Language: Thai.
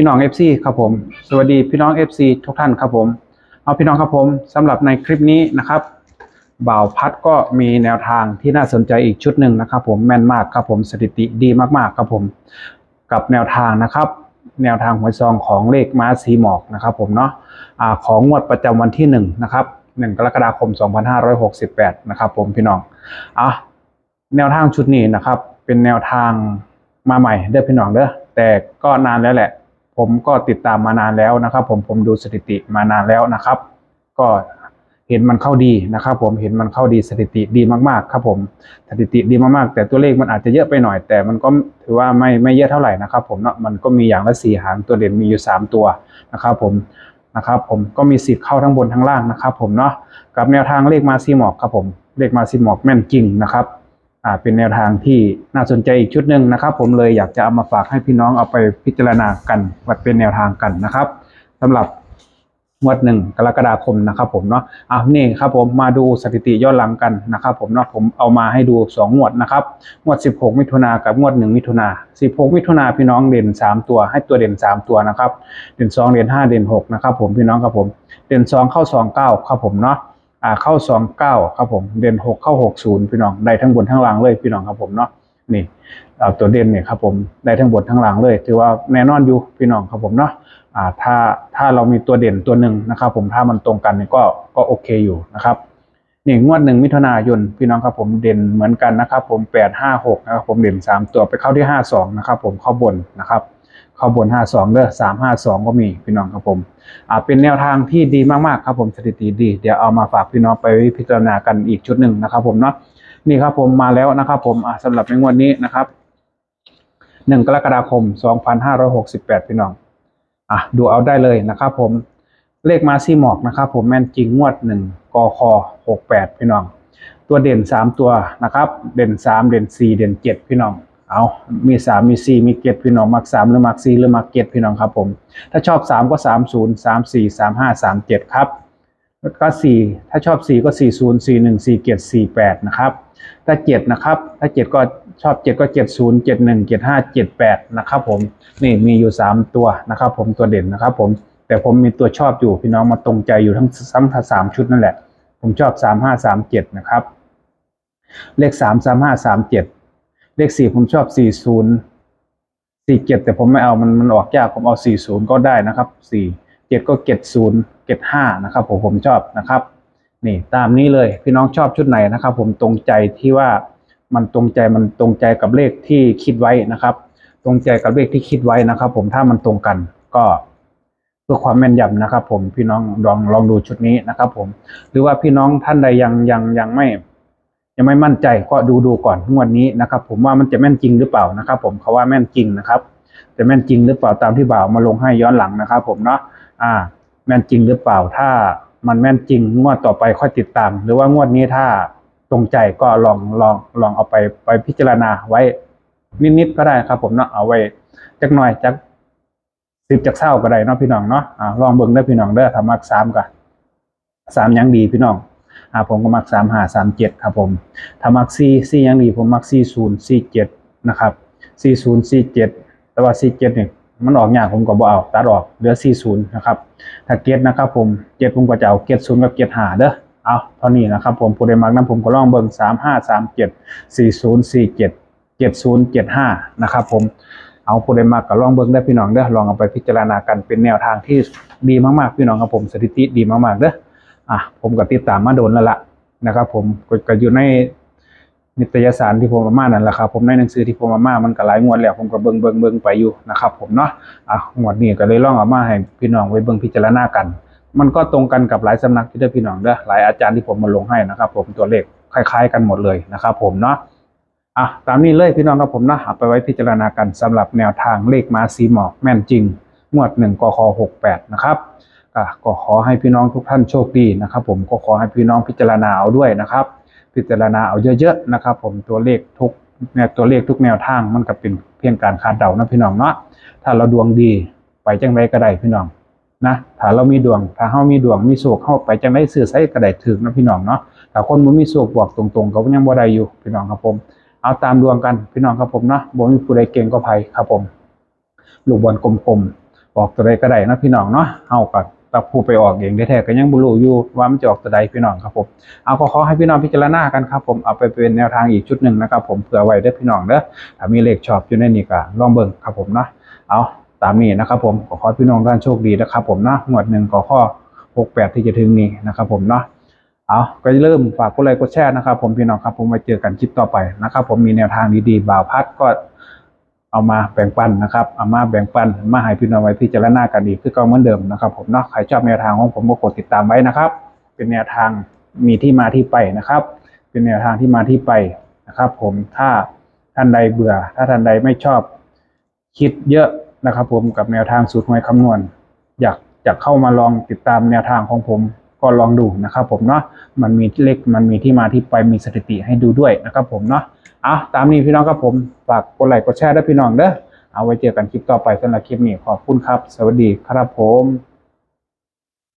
พี่น้อง FC ครับผม สวัสดีพี่น้อง FC ทุกท่านครับผม เอาพี่น้องครับผมสำหรับในคลิปนี้นะครับบ่าวพัดก็มีแนวทางที่น่าสนใจอีกชุดหนึ่งนะครับผมแม่นมากครับผมสถิติดีมากๆครับผม กับแนวทางนะครับ แนวทางหวยซองของเลขม้าสีหมอกนะครับผมเนาะอ่าของงวดประจำวันที่1นะครับ1กรกฎาคม 2568 นะครับผมพี่น้องอะแนวทางชุดนี้นะครับ เป็นแนวทางมาใหม่เด้อพี่น้องเด้อแต่ก็นานแล้วแหละ ผมก็ติดตามมานานแล้วนะครับ ผมผมดูสถิติมานานแล้วนะครับ ก็เห็นมันเข้าดีนะครับ ผมเห็นมันเข้าดีสถิติดีมากๆ ครับผมสถิติดีมากๆ แต่ตัวเลขมันอาจจะเยอะไปหน่อย แต่มันก็ถือว่าไม่ไม่เยอะเท่าไหร่นะครับ ผมเนาะมันก็มีอย่างละสี่หางตัวเด่นมีอยู่ 3 ตัวนะครับ ผมนะครับ ผมก็มีสิทธิ์เข้าทั้งบนทั้งล่างนะครับ ผมเนาะกับแนวทางเลขมาซีหมอกครับผมเลขมาซีหมอกแม่นจริงนะครับ อ่าเป็นแนวทางที่น่าสนใจอีกชุดหนึ่งนะครับ ผมเลยอยากจะเอามาฝากให้พี่น้องเอาไปพิจารณากันว่าเป็นแนวทางกันนะครับสำหรับงวดหนึ่งกรกฎาคมนะครับ ผมเนาะอะนี่ครับผมมาดูสถิติย้อนหลังกันนะครับ ผมเนาะผมเอามาให้ดู2งวดนะครับงวด 16 มิถุนากับงวด 1 มิถุนา16 มิถุนาพี่น้องเด่น 3 ตัว ให้ตัวเด่น 3 ตัวนะครับ เด่น 2 เด่น 5 เด่น 6 นะครับ ผมพี่น้องครับผมเด่น 2 เข้า 2 9 ครับผมเนาะ อ่าเข้าสองเก้าครับผมเด่นหกเข้าหกศูนย์พี่น้องได้ทั้งบนทั้งล่างเลยพี่น้องครับผมเนาะนี่เอาตัวเด่นเนี่ยครับผมได้ทั้งบนทั้งล่างเลย ถือว่าแน่นอนอยู่พี่น้องครับผมเนาะอ่าถ้าถ้าเรามีตัวเด่นตัวหนึ่งนะครับผมถ้ามันตรงกันเนี่ยก็ก็โอเคอยู่นะครับนี่งวดหนึ่งมิถุนายนพี่น้องครับผมเด่นเหมือนกันนะครับผมแปดห้าหกนะครับผมเด่นสามตัวไปเข้าที่ห้าสองนะครับผมเข้าบนนะครับ เข้าบนห้าสองเด้อสามห้าสองก็มีพี่น้องครับผมอ่าเป็นแนวทางที่ดีมากๆครับผมสถิติดี เดี๋ยวเอามาฝากพี่น้องไปพิจารณากันอีกชุดหนึ่งนะครับผมเนาะนี่ครับผมมาแล้วนะครับผมอ่าสำหรับในงวดนี้นะครับหนึ่งกรกฎาคมสองพันห้าร้อยหกสิบแปดพี่น้องอะดูเอาได้เลยนะครับผมเลขมาซี่หมอกนะครับผมแม่นจริงงวดหนึ่งกคหกแปดพี่น้อง ตัวเด่นสามตัวนะครับ เด่นสามเด่นสี่เด่นเจ็ดพี่น้อง เอามีสามมีสี่มีเกตพี่น้องมักสามหรือมักสี่หรือมักเกตพี่น้องครับผม ถ้าชอบสามก็สามศูนย์สามสี่สามห้าสามเจ็ดครับ แล้วก็สี่ถ้าชอบสี่ก็สี่ศูนย์สี่หนึ่งสี่เกตสี่แปดนะครับถ้าเจ็ดนะครับ ถ้าเจ็ดก็ชอบเจ็ดก็เจ็ดศูนย์เจ็ดหนึ่งเจ็ดห้าเจ็ดแปดนะครับผม นี่มีอยู่สามตัวนะครับผมตัวเด่นนะครับผม แต่ผมมีตัวชอบอยู่พี่น้องมาตรงใจอยู่ทั้งทั้งสามชุดนั่นแหละ ผมชอบสามห้าสามเจ็ดนะครับ เลขสามสามห้าสามเจ็ด เลข4ผมชอบ40สี่เจ็ดแต่ผมไม่เอามันมันออกยากผมเอาสี่ศูนย์ก็ได้นะครับสี่เจ็ดก็เจ็ดศูนย์เจ็ดห้านะครับผมผมชอบนะครับ นี่ตามนี้เลยพี่น้องชอบชุดไหนนะครับ ผมตรงใจที่ว่ามันตรงใจมันตรงใจกับเลขที่คิดไว้นะครับ ตรงใจกับเลขที่คิดไว้นะครับ ผมถ้ามันตรงกันก็เพื่อความแม่นยำนะครับ ผมพี่น้องลองลองดูชุดนี้นะครับ ผมหรือว่าพี่น้องท่านใดยังยังยังไม่ ยังไม่มั่นใจก็ดูดูก่อนงวดนี้นะครับ ผมว่ามันจะแม่นจริงหรือเปล่านะครับ ผมเขาว่าแม่นจริงนะครับจะแม่นจริงหรือเปล่าตามที่บ่าวมาลงให้ย้อนหลังนะครับ ผมเนาะอ่า แม่นจริงหรือเปล่าถ้ามันแม่นจริงงวดต่อไปค่อยติดตาม หรือว่างวดนี้ถ้าตรงใจก็ลองลองลองเอาไปไปพิจารณาไว้นิดๆก็ได้ครับ ผมเนาะเอาไว้จักหน่อยจักสิบจักเศร้าก็ได้เนาะพี่น้องเนาะอ่าลองเบิ่งได้พี่น้องเด้อทำมักสามกันสามยังดีพี่น้อง อ่าผมก็มักสามหาสามเจ็ดครับผมถ้ามักซีซียังดีผมมักซีศูนย์ซีเจ็ดนะครับซีศูนย์ซีเจ็ดแต่ว่าซีเจ็ดเนี่ยมันออกยากผมก็บ่เอาตัดออกเหลือซีศูนย์นะครับถ้าเก็ตนะครับผมเจ็ดผมก็จะเอาเก็ตศูนย์กับเก็ตหาเด้อเอาเท่านี้นะครับผมผู้ใดมักนั้นผมก็ลองเบิ่งสามห้าสามเจ็ดสี่ศูนย์สี่เจ็ดเจ็ดศูนย์เจ็ดห้านะครับผมเอาผู้ใดมักก็ลองเบิ่งได้พี่น้องเด้อลองเอาไปพิจารณากันเป็นแนวทางที่ดีมากๆพี่น้องครับผมสถิติดีมากๆเด้อ อะผมก็ติดตามมาโดนแล้วล่ะนะครับ ผมก็ก็อยู่ในนิตยสารที่ผมมามานั่นแหละครับผมในหนังสือที่ผมมามามันก็หลายงวดแล้วผมก็เบิ่งเบิ่งเบิ่งไปอยู่นะครับผมเนาะอะงวดนี้ก็เลยลองเอามาให้พี่น้องไว้เบิ่งพิจารณากัน มันก็ตรงกันกับหลายสำนักที่ได้พี่น้องเด้อหลายอาจารย์ที่ผมมาลงให้นะครับ ผมตัวเลขคล้าย ๆ กันหมดเลยนะครับ ผมเนาะอะตามนี้เลยพี่น้องครับผมนะเอาไปไว้พิจารณากันสำหรับแนวทางเลขมาซีหมอกแม่นจริงงวดหนึ่งกคหกแปดนะครับ ก็ขอให้พี่น้องทุกท่านโชคดีนะครับ ผมก็ขอให้พี่น้องพิจารณาเอาด้วยนะครับ พิจารณาเอาเยอะๆนะครับ ผมตัวเลขทุกเนี่ยตัวเลขทุกแนวทางมันก็เป็นเพียงการคาดเดานะพี่น้องเนาะถ้าเราดวงดีไปจังไรก็ได้พี่น้องนะถ้าเรามีดวง ถ้าเฮามีดวงมีโชคเข้าไปจังไรซื้อไส้ก็ได้ถึงนะพี่น้องเนาะถ้าคนบ่มีโชคบอกตรงๆก็ยังบ่ได้อยู่พี่น้องครับผม เอาตามดวงกันพี่น้องครับผมเนาะบ่มีผู้ใดเก่งก็ไผครับผมลูกบอลกลมๆออกตัวใดก็ได้นะพี่น้องเนาะเฮากัน บตับผู้ไปออกเองได้แท้ๆก็ยังบ่รู้อยู่ว่ามันจะออกตัวใดพี่น้องครับผมเอาก็ขอให้พี่น้องพิจารณากันครับผมเอาไปเป็นแนวทางอีกชุดหนึ่งนะครับผมเผื่อไว้เด้อพี่น้องเด้อถ้ามีเลขชอบอยู่ในนี้ก็ลองเบิ่งครับผมเนาะเอาตามนี้นะครับผมขอขอพี่น้องกันโชคดีนะครับผมนะงวดหนึ่งขอข้อ68ที่จะถึงนี้นะครับผมเนาะเอาก็อย่มฝากกดไลค์กดแชร์นะครับผมพี่น้องครับผมไว้เจอกันคลิปต่อไปนะครับผมมีแนวทางดีๆบ่าวพัดก็ เอามาแบ่งปันนะครับเอามาแบ่งปันมาให้พี่น้องไว้พิจารณากันอีกคือก็เหมือนเดิมนะครับ ผมเนาะใครชอบแนวทางของผมก็กดติดตามไว้นะครับ เป็นแนวทางมีที่มาที่ไปนะครับ เป็นแนวทางที่มาที่ไปนะครับ ผมถ้าท่านใดเบื่อ ถ้าท่านใดไม่ชอบคิดเยอะนะครับ ผมกับแนวทางสูตรหวยคำนวณ อยากจะเข้ามาลองติดตามแนวทางของผมก็ลองดูนะครับ ผมเนาะมันมีเลขมันมีที่มาที่ไปมีสถิติให้ดูด้วยนะครับ ผมเนาะ อาตามนี้พี่น้องครับผม ฝากกดไลค์กดแชร์ด้วยพี่น้องเด้อเอาไว้เจอกันคลิปต่อไปสำหรับคลิปนี้ขอบคุณครับ สวัสดีครับผม